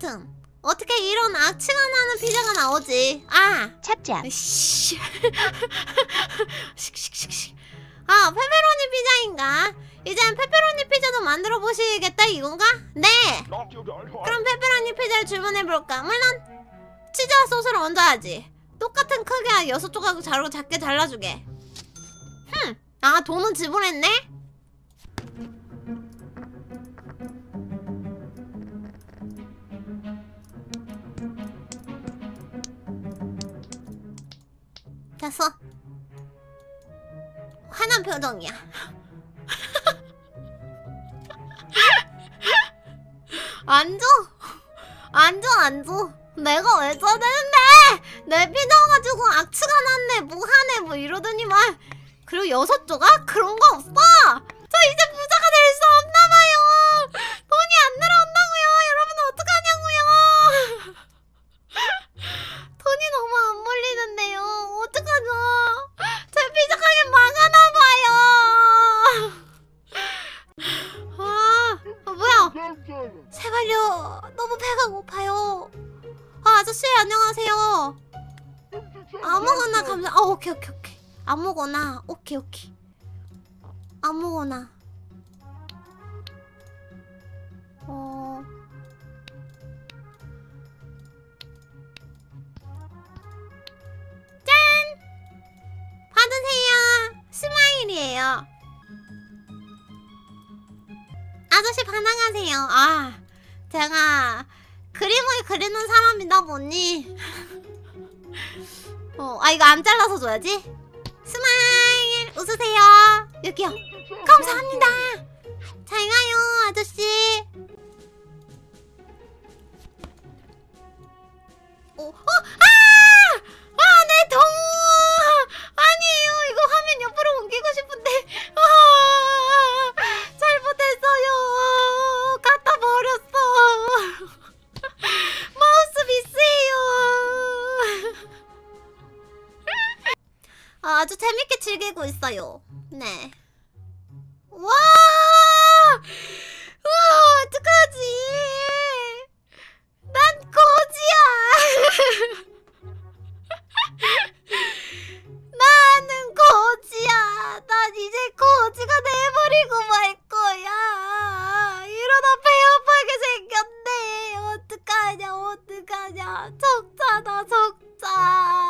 하여튼 어떻게 이런 악취가 나는 피자가 나오지? 아, 찹찹. 씨. 씩씩씩씩. 아, 페페로니 피자인가? 이젠 페페로니 피자도 만들어 보시겠다 이건가? 네. 그럼 페페로니 피자를 주문해 볼까? 물론 치즈 와 소스를 얹어야지. 똑같은 크기야 여섯 조각 자르고 작게 잘라주게. 흠. 아, 돈은 지불했네. 됐어. 화난 표정이야. 안 줘. 안 줘, 안 줘. 내가 왜 써대는데? 내 피자 가지고 악취가 났네, 뭐 하네, 뭐 이러더니만. 그리고 여섯 조각? 그런 거 없어. 너무 배가 고파요. 아, 아저씨 안녕하세요. 아무거나 감사. 아, 오케이 오케이 오케이. 아무거나. 오케이 오케이. 아무거나. 어. 짠! 받으세요. 스마일이에요. 아저씨 반항하세요. 아, 제가 그림을 그리는 사람이다 보니. 어, 아 이거 안 잘라서 줘야지. 스마일 웃으세요. 여기요. 감사합니다. 잘 가요, 아저씨. 아, 아주 재밌게 즐기고 있어요. 네. 와! 와, 어떡하지? 난 거지야! 나는 거지야! 난 이제 거지가 돼버리고 말 거야! 이러다 배 아프게 생겼네! 어떡하냐, 어떡하냐! 적자다, 적자!